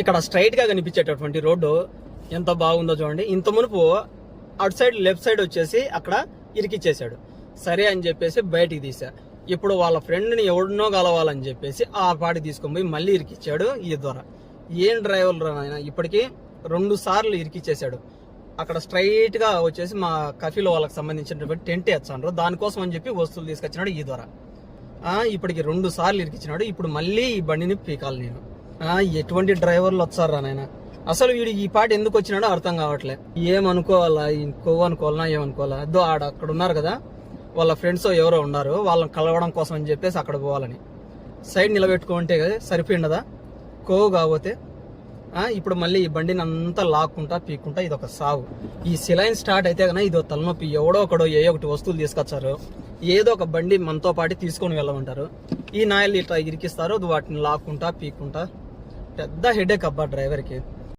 ఇక్కడ స్ట్రైట్గా కనిపించేటటువంటి రోడ్డు ఎంత బాగుందో చూడండి. ఇంత మునుపు అటు సైడ్ లెఫ్ట్ సైడ్ వచ్చేసి అక్కడ ఇరికిచ్చేసాడు సరే అని చెప్పేసి బయటికి తీసా ఇప్పుడు వాళ్ళ ఫ్రెండ్ని ఎవడినో కలవాలని చెప్పేసి ఆ పాటి తీసుకొని పోయి మళ్ళీ ఇరికిచ్చాడు ఈ ద్వారా ఏం డ్రైవర్ ఆయన ఇప్పటికీ రెండు సార్లు ఇరికిచ్చేసాడు అక్కడ స్ట్రైట్గా వచ్చేసి మా కఫీలో వాళ్ళకి సంబంధించినటువంటి టెంట్ వేస్తాను దానికోసం అని చెప్పి వస్తువులు తీసుకొచ్చినాడు ఈ ద్వారా ఇప్పటికి రెండు సార్లు ఇరికిచ్చినాడు. ఇప్పుడు మళ్ళీ ఈ బండిని పీకాలి నేను. ఎటువంటి డ్రైవర్లు వచ్చారా నాయన? అసలు వీడు ఈ పాట ఎందుకు వచ్చినాడో అర్థం కావట్లే. ఏమనుకోవాలా? ఇంకో అనుకోవాలా ఏమనుకోవాలా? అదో ఆడ అక్కడ ఉన్నారు కదా వాళ్ళ ఫ్రెండ్స్ ఎవరో ఉన్నారు వాళ్ళని కలవడం కోసం అని చెప్పేసి అక్కడ పోవాలని. సైడ్ నిలబెట్టుకుంటే కదా సరిపోయిండదా? కోవు కాకపోతే ఇప్పుడు మళ్ళీ ఈ బండిని అంతా లాక్కుంటా పీక్కుంటా ఇది ఒక సాగు ఈ సిలైన్ స్టార్ట్ అయితే కనుక ఇదో తలనొప్పి ఎవడో ఒకడో ఏ ఒకటి వస్తువులు తీసుకొచ్చారు ఏదో ఒక బండి మనతో పాటు తీసుకొని వెళ్ళమంటారు. ఈ నాయలు ఇట్లా ఇరికిస్తారు వాటిని లాక్కుంటా పీక్కుంటా పెద్ద హెడేక్ అబ్బా డ్రైవర్కి